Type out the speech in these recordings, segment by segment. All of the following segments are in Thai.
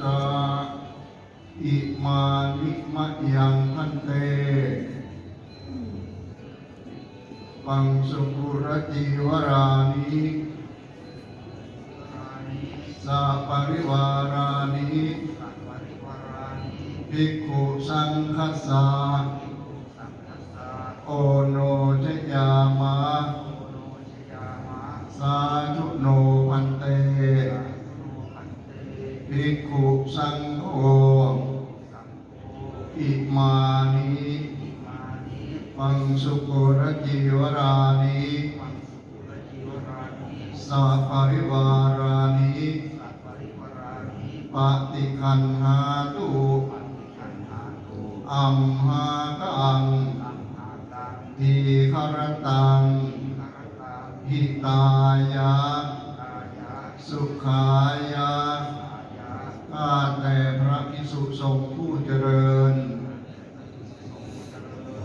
สะอิมานิมะยังพันเตปังสุกุรติวรานิสัปริวารานิภิกขุสังฆสาโอโนชยามะสาธุโนพันเต ภิกขุ สังโฆอิมานิปังสุกุรจิวรานิสัพปริวารานิปฏิคันหาตุอัมหากังทีครตังหิตายะ สุขายะ ข้าแต่พระภิกษุสงฆ์ผู้เจริญ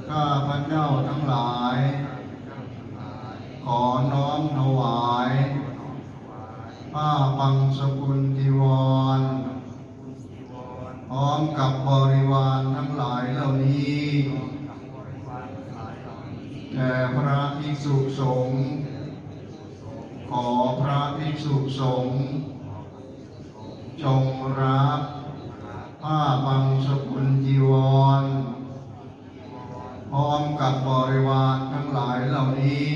ข้าพระเจ้าทั้งหลาย ขอน้อมถวาย ผ้าปังสกุลจีวร พร้อมกับบริวารทั้งหลายเหล่านี้แด่พระภิกษุสงฆ์ ขอพระภิกษุสงฆ์ จงรับผ้าปังสกุลจีวร พร้อมกับบริวารทั้งหลายเหล่านี้